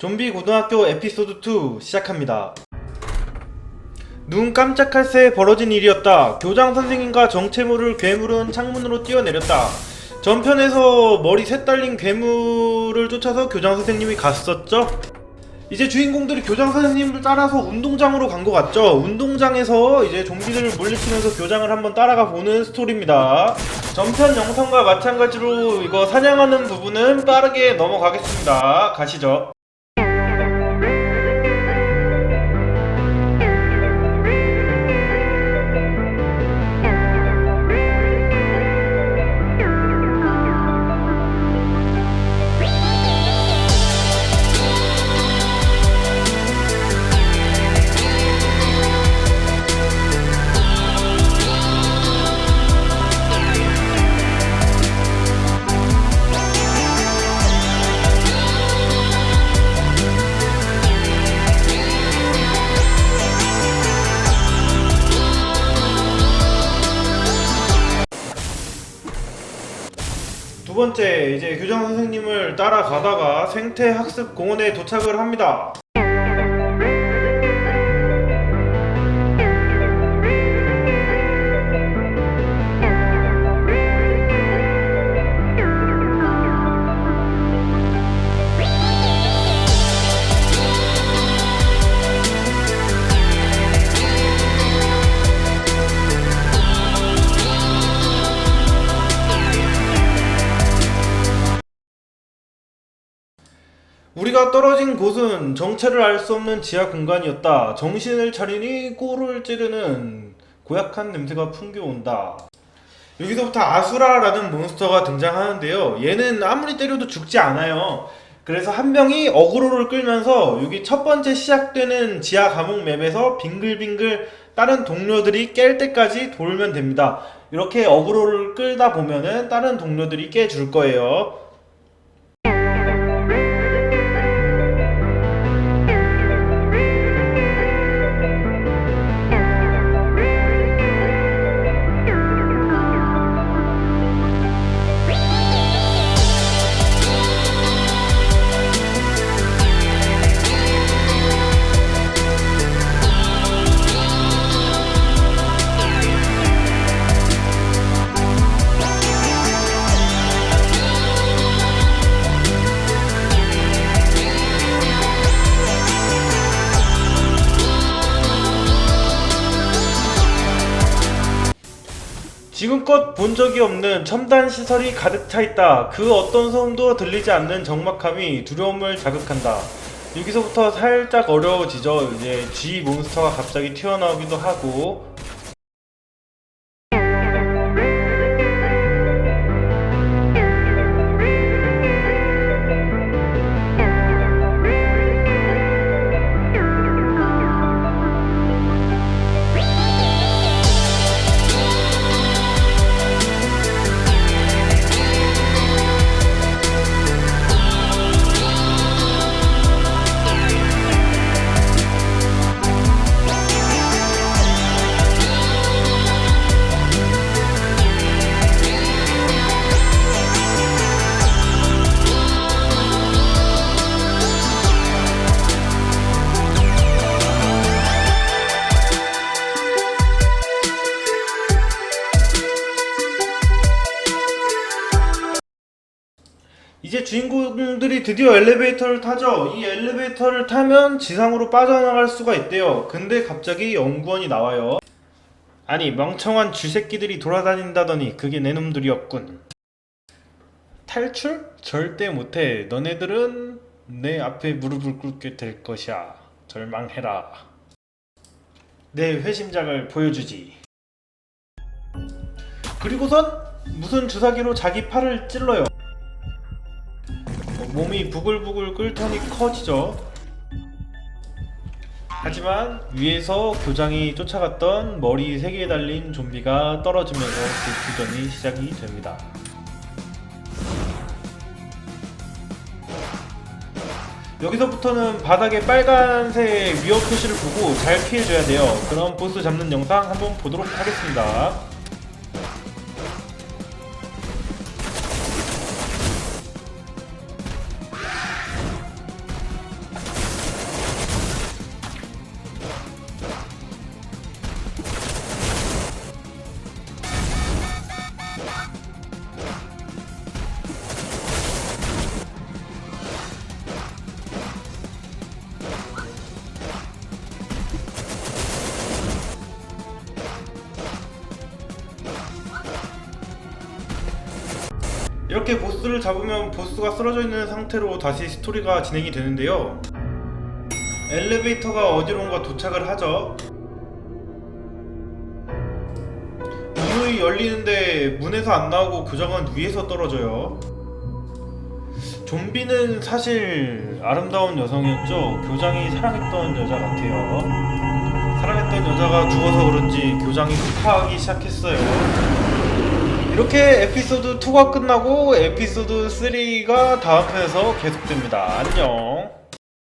좀비 고등학교 에피소드 2 시작합니다. 눈 깜짝할 새 벌어진 일이었다. 교장 선생님과 정체모를 괴물은 창문으로 뛰어내렸다. 전편에서 머리 셋 달린 괴물을 쫓아서 교장 선생님이 갔었죠? 이제 주인공들이 교장 선생님을 따라서 운동장으로 간 것 같죠? 운동장에서 이제 좀비들을 물리치면서 교장을 한번 따라가 보는 스토리입니다. 전편 영상과 마찬가지로 이거 사냥하는 부분은 빠르게 넘어가겠습니다. 가시죠. 두 번째, 이제 교장 선생님을 따라가다가 생태 학습 공원에 도착을 합니다. 우리가 떨어진 곳은 정체를 알 수 없는 지하 공간이었다. 정신을 차리니 꼬를 찌르는 고약한 냄새가 풍겨온다. 여기서부터 아수라라는 몬스터가 등장하는데요. 얘는 아무리 때려도 죽지 않아요. 그래서 한 명이 어그로를 끌면서 여기 첫 번째 시작되는 지하 감옥 맵에서 빙글빙글 다른 동료들이 깰 때까지 돌면 됩니다. 이렇게 어그로를 끌다 보면은 다른 동료들이 깨줄 거예요. 지금껏 본 적이 없는 첨단 시설이 가득 차 있다. 그 어떤 소음도 들리지 않는 적막함이 두려움을 자극한다. 여기서부터 살짝 어려워지죠. 이제 G 몬스터가 갑자기 튀어나오기도 하고. 이제 주인공들이 드디어 엘리베이터를 타죠. 이 엘리베이터를 타면 지상으로 빠져나갈 수가 있대요. 근데 갑자기 연구원이 나와요. 아니 멍청한 쥐새끼들이 돌아다닌다더니 그게 내 놈들이었군. 탈출? 절대 못해. 너네들은 내 앞에 무릎을 꿇게 될 것이야. 절망해라. 내 회심작을 보여주지. 그리고선 무슨 주사기로 자기 팔을 찔러요. 어, 몸이 부글부글 끓더니 커지죠. 하지만 위에서 교장이 쫓아갔던 머리 3개 달린 좀비가 떨어지면서 그 교전이 시작이 됩니다. 여기서부터는 바닥에 빨간색 위협 표시를 보고 잘 피해줘야 돼요. 그럼 보스 잡는 영상 한번 보도록 하겠습니다. 이렇게 보스를 잡으면 보스가 쓰러져 있는 상태로 다시 스토리가 진행이 되는데요. 엘리베이터가 어디론가 도착을 하죠. 문이 열리는데 문에서 안 나오고 교장은 위에서 떨어져요. 좀비는 사실 아름다운 여성이었죠. 교장이 사랑했던 여자 같아요. 사랑했던 여자가 죽어서 그런지 교장이 흑화하기 시작했어요. 이렇게 에피소드 2가 끝나고 에피소드 3가 다음 편에서 계속됩니다. 안녕.